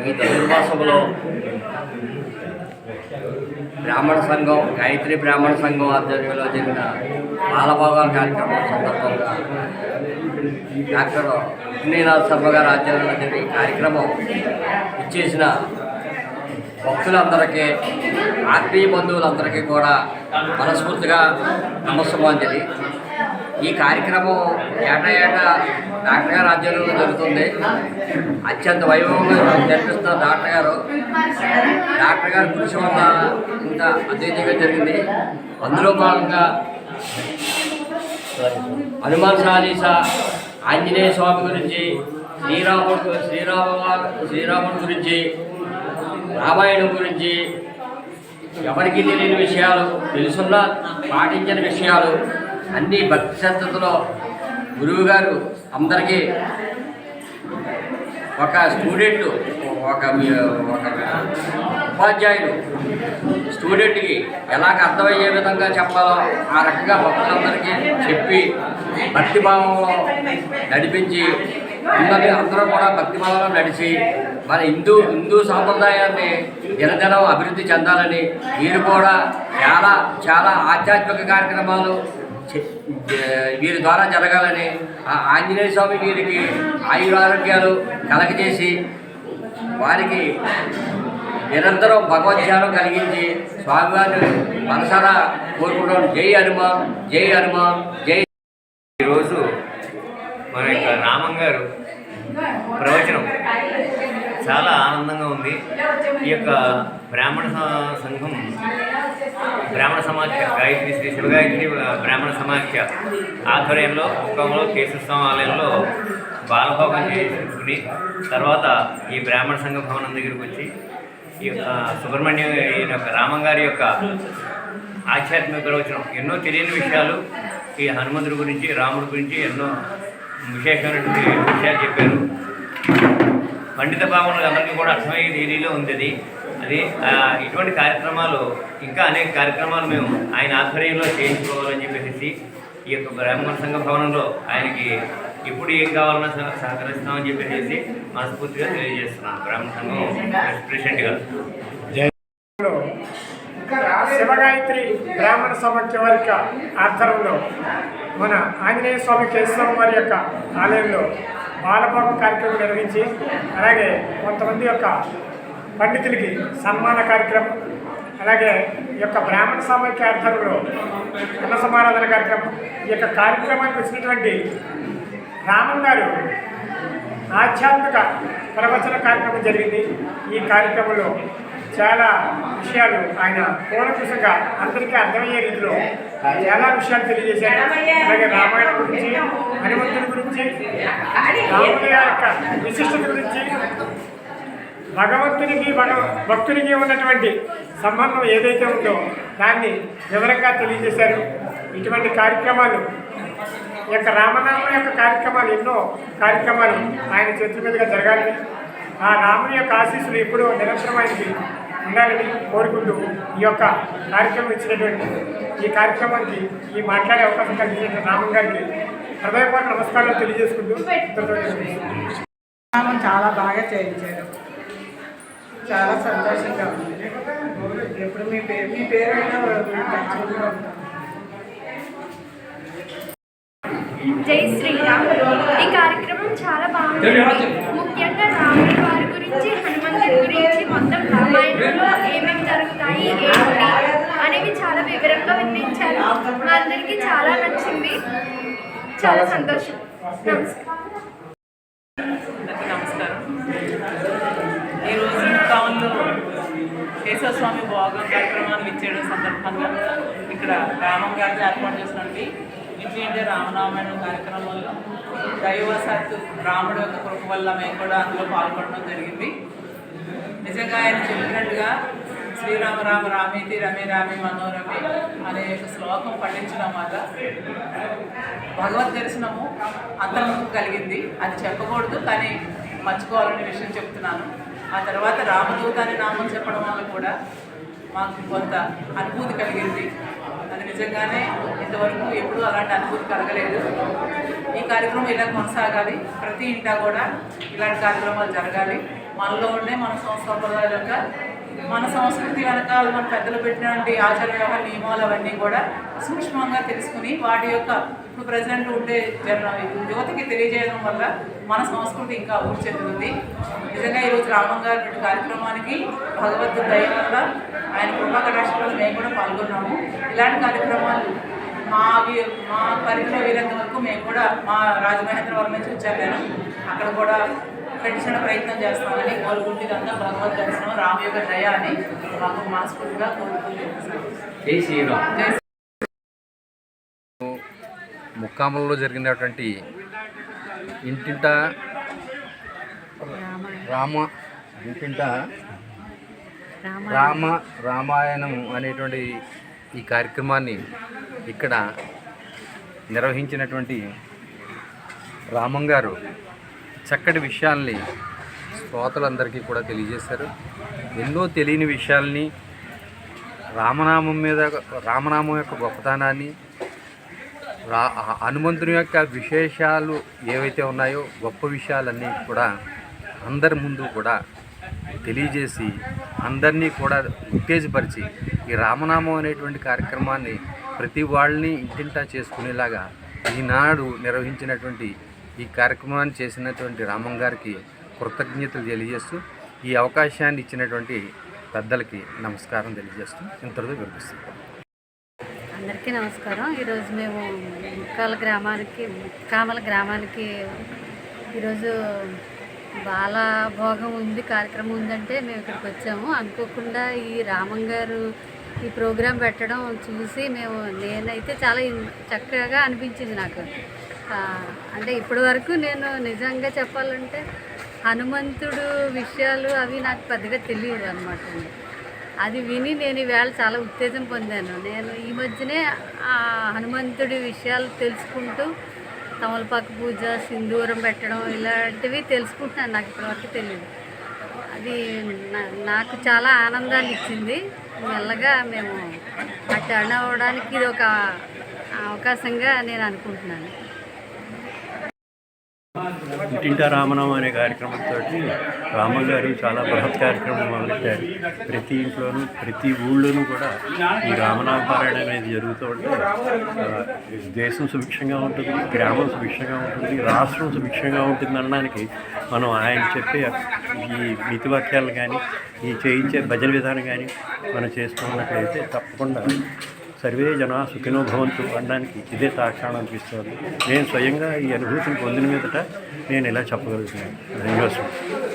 ఈ ధనుర్మాసంలో బ్రాహ్మణ సంఘం గాయత్రి బ్రాహ్మణ సంఘం ఆధ్వర్యంలో జరిగిన బాలభోగాల కార్యక్రమం సందర్భంగా డాక్టర్ ఉన్నీనాథ్ శర్మ గారి ఆధ్వర్యంలో జరిగిన కార్యక్రమం ఇచ్చేసిన భక్తులందరికీ ఆత్మీయ బంధువులందరికీ కూడా మనస్ఫూర్తిగా నమస్సుమాంజలి. ఈ కార్యక్రమం ఏటా ఏటా డాక్టర్ గారు ఆధ్వర్యంలో జరుగుతుంది. అత్యంత వైభవంగా జరిపిస్తున్న డాక్టర్ గారు. డాక్టర్ గారు కృషి వల్ల ఇంత అద్వైతంగా జరిగింది. అందులో భాగంగా హనుమాన్ సాలీసా ఆంజనేయ స్వామి గురించి శ్రీరాముడు శ్రీరామ శ్రీరాముడి గురించి రామాయణం గురించి ఎవరికి తెలియని విషయాలు తెలుసున్న పాటించిన విషయాలు అన్ని భక్తి శ్రద్ధతో గురువు గారు అందరికీ ఒక స్టూడెంట్ ఒక ఒక ఉపాధ్యాయుడు. స్టూడెంట్కి ఎలాగ అర్థమయ్యే విధంగా చెప్పాలో ఆ రకంగా భక్తులందరికీ చెప్పి భక్తిభావంలో నడిపించి అందరి అందరూ కూడా భక్తిభావంలో నడిచి మన హిందూ హిందూ సాంప్రదాయాన్ని దినదినం అభివృద్ధి చెందాలని మీరు కూడా చాలా చాలా ఆధ్యాత్మిక కార్యక్రమాలు వీరి ద్వారా జరగాలని ఆ ఆంజనేయ స్వామి వీరికి ఆయురారోగ్యాలు కలగజేసి వారికి నిరంతరం భగవద్ధ్యానం కలిగించి స్వామివారిని మనసారా కోరుకుంటాం జై హనుమ జై హనుమ జై ఈరోజు మన యొక్క రామం గారు ప్రవచనం. చాలా ఆనందంగా ఉంది. ఈ యొక్క బ్రాహ్మణ స- సంఘం బ్రాహ్మణ సమాఖ్య గాయత్రి శ్రీ శివగాయత్రి బ్రాహ్మణ సమాఖ్య ఆధ్వర్యంలో కుప్పంలో కేశస్వామి ఆలయంలో బాలభోగం చేసుకుని తర్వాత ఈ బ్రాహ్మణ సంఘ భవనం దగ్గరికి వచ్చి ఈ యొక్క సుబ్రహ్మణ్యం ఈయన యొక్క రామంగారి యొక్క ఆధ్యాత్మిక ప్రవచనం ఎన్నో తెలియని విషయాలు ఈ హనుమంతుడి గురించి రాముడి గురించి ఎన్నో విశేషమైనటువంటి విషయాలు చెప్పారు. పండిత భావనలు అందరికీ కూడా అర్థమయ్యే రీతిలో ఉంది అది అది ఇటువంటి కార్యక్రమాలు ఇంకా అనేక కార్యక్రమాలు మేము ఆయన ఆధ్వర్యంలో చేయించుకోవాలని చెప్పేసి ఈ యొక్క బ్రాహ్మణ సంఘ భవనంలో ఆయనకి ఎప్పుడు ఏం కావాలన్నా సహ- సహకరిస్తామని చెప్పేసి మనస్ఫూర్తిగా తెలియజేస్తున్నాను బ్రాహ్మణ సంఘం ప్రెసిడెంట్గా శివగాయత్రి బ్రాహ్మణ సమాఖ్య వారి ఆధ్వర్యంలో మన ఆంజనేయ స్వామి కేశవ వారి యొక్క ఆలయంలో బాలభోగం కార్యక్రమం నిర్వహించి అలాగే కొంతమంది యొక్క పండితులకి సన్మాన కార్యక్రమం అలాగే ఈ యొక్క బ్రాహ్మణ సమాఖ్య ఆధ్వర్యంలో అన్న సమారాధన కార్యక్రమం ఈ యొక్క కార్యక్రమానికి వచ్చినటువంటి రామన్ గారు ఆధ్యాత్మిక ప్రవచన కార్యక్రమం జరిగింది. ఈ కార్యక్రమంలో చాలా విషయాలు ఆయన పూర్ణకృషంగా అందరికీ అర్థమయ్యే రీతిలో చాలా విషయాలు తెలియజేశారు. అలాగే రామాయణం గురించి హనుమంతుడి గురించి రాముడి యొక్క విశిష్టత గురించి భగవంతునికి భగ భక్తునికి ఉన్నటువంటి సంబంధం ఏదైతే ఉందో దాన్ని వివరంగా తెలియజేశారు. ఇటువంటి కార్యక్రమాలు ఈ యొక్క రామనామం యొక్క కార్యక్రమాలు ఎన్నో కార్యక్రమాలు ఆయన చేతుల మీదుగా జరగాలి. ఆ రాముని యొక్క ఆశీస్సులు ఎప్పుడూ నిరంతరం ఆయనకి ఉండాలని కోరుకుంటూ ఈ యొక్క కార్యక్రమం ఇచ్చినటువంటి ఈ కార్యక్రమానికి ఈ మాట్లాడే అవకాశం కలిగినటువంటి రామన్ గారికి హృదయపూర్వక నమస్కారాలు తెలియజేసుకుంటూ. నామం చాలా బాగా చేయించారు. చాలా సంతోషంగా ఉంది. ఎప్పుడు మీ పేరు మీ పేరు జై శ్రీరామ్. ఈ కార్యక్రమం చాలా బాగుంది ముఖ్యంగా రాముడి వారి గురించి హనుమంతుడి గురించి మొత్తం రామాయణంలో ఏమేమి జరుగుతాయి ఏంటి అనేవి చాలా వివరంగా వినిపించారు. మా అందరికీ చాలా నచ్చింది. చాలా సంతోషం. నమస్కారం. అందరికీ నమస్కారం ఈరోజు టౌన్లో కేశవస్వామి భోగం కార్యక్రమాన్ని ఇచ్చేయడం సందర్భంగా ఇక్కడ రామం గారితో ఏర్పాటు చేసినటువంటి ఇంటి ఇంటి రామనామాయణ కార్యక్రమంలో దైవవశాత్తు రాముడు యొక్క కృప వల్ల మేము కూడా అందులో పాల్గొనడం జరిగింది. నిజంగా ఆయన చెప్పినట్టుగా శ్రీరామ రామ రామేతి రమే రామి మనోరమి అనే శ్లోకం పఠించడం వల్ల భగవత్ దర్శనము అంతర్ముఖం కలిగింది. అది చెప్పకూడదు కానీ మర్చిపోవాలనే విషయం చెప్తున్నాను. ఆ తర్వాత రామదూత అనే నామం చెప్పడం వల్ల కూడా మాకు కొంత అనుభూతి కలిగింది. అది నిజంగానే ఇంతవరకు ఎప్పుడూ అలాంటి అనుభూతి కలగలేదు. ఈ కార్యక్రమం ఇలా కొనసాగాలి. ప్రతి ఇంటా కూడా ఇలాంటి కార్యక్రమాలు జరగాలి. మనలో ఉండే మన సంస్కృతాల యొక్క మన సంస్కృతి వెనకాల మన పెద్దలు పెట్టినటువంటి ఆచార వ్యవహార నియమాలు అవన్నీ కూడా సూక్ష్మంగా తెలుసుకుని వాటి యొక్క ఇప్పుడు ప్రజెంట్ ఉండే జన యువతకి తెలియజేయడం వల్ల మన సంస్కృతి ఇంకా అభివృద్ధి చెందుతుంది. నిజంగా ఈరోజు రామంగారు ఇటువంటి కార్యక్రమానికి భగవద్గీత దయ వల్ల ఆయన కృపా మేము కూడా పాల్గొన్నాము. ఇలాంటి కార్యక్రమాలు మా మా పరిధిలో వీరంత వరకు మేము కూడా మా రాజమహేంద్రవరం నుంచి వచ్చాను నేను. అక్కడ కూడా పెట్టించిన ప్రయత్నం చేస్తానని కోరుకుంటే ఇదంతా భగవద్ దర్శనం రామ యొక్క దయ అని మాకు మనస్ఫూర్తిగా కోరుకుంటున్నాను ముక్కాములలో జరిగినటువంటి ఇంటింట రామ ఇంటింట రామ రామాయణం అనేటువంటి ఈ కార్యక్రమాన్ని ఇక్కడ నిర్వహించినటువంటి రామం గారు చక్కటి విషయాల్ని శ్రోతలందరికీ కూడా తెలియజేశారు. ఎన్నో తెలియని విషయాల్ని రామనామం మీద రామనామం యొక్క గొప్పతనాన్ని రా హనుమంతుని యొక్క విశేషాలు ఏవైతే ఉన్నాయో గొప్ప విషయాలన్నీ కూడా అందరి ముందు కూడా తెలియజేసి అందరినీ కూడా ఉత్తేజపరిచి ఈ రామనామం అనేటువంటి కార్యక్రమాన్ని ప్రతి వాళ్ళని ఇంటింటా చేసుకునేలాగా ఈనాడు నిర్వహించినటువంటి ఈ కార్యక్రమాన్ని చేసినటువంటి రామం గారికి కృతజ్ఞతలు తెలియజేస్తూ ఈ అవకాశాన్ని ఇచ్చినటువంటి పెద్దలకి నమస్కారం తెలియజేస్తూ ఇంతటితో వినిపిస్తున్నాం అందరికీ నమస్కారం. ఈరోజు మేము ముక్కాల గ్రామానికి ముక్కామల గ్రామానికి ఈరోజు బాలభోగం ఉంది కార్యక్రమం ఉందంటే మేము ఇక్కడికి వచ్చాము. అనుకోకుండా ఈ రామం గారు ఈ ప్రోగ్రాం పెట్టడం చూసి మేము నేనైతే చాలా చక్కగా అనిపించింది నాకు. అంటే ఇప్పటి వరకు నేను నిజంగా చెప్పాలంటే హనుమంతుడు విషయాలు అవి నాకు పెద్దగా తెలియదు అనమాట అది విని నేను ఈవేళ చాలా ఉత్తేజం పొందాను. నేను ఈ మధ్యనే ఆ హనుమంతుడి విషయాలు తెలుసుకుంటూ తమలపాకు పూజ సింధూరం పెట్టడం ఇలాంటివి తెలుసుకుంటున్నాను. నాకు ఇప్పటివరకు తెలియదు. అది నా- నాకు చాలా ఆనందాన్ని ఇచ్చింది. మెల్లగా మేము ఆ టర్న్ అవ్వడానికి ఇది ఒక అవకాశంగా నేను అనుకుంటున్నాను. ఇంటింటా రామనామ అనే కార్యక్రమంతో రామ గారు చాలా బృహత్ కార్యక్రమం మొదలెట్టారు ప్రతి ఇంట్లోనూ ప్రతి ఊళ్ళోనూ కూడా ఈ రామనామ పారాయణ అనేది జరుగుతూ ఉంటే దేశం సుభిక్షంగా ఉంటుంది గ్రామం సుభిక్షంగా ఉంటుంది రాష్ట్రం సుభిక్షంగా ఉంటుంది అనడానికి మనం ఆయన చెప్పే ఈ మితివాక్యాలు కానీ ఈ చేయించే భజన విధానం కానీ మనం చేసుకున్నట్లయితే తప్పకుండా సర్వే జన సుఖినో భవంతు అనడానికి ఇదే తాక్షాణం అనిపిస్తుంది. నేను స్వయంగా ఈ అనుభూతిని పొందిన మీదట నేను ఇలా చెప్పగలుగుతున్నాను. ధన్యవాదాలు.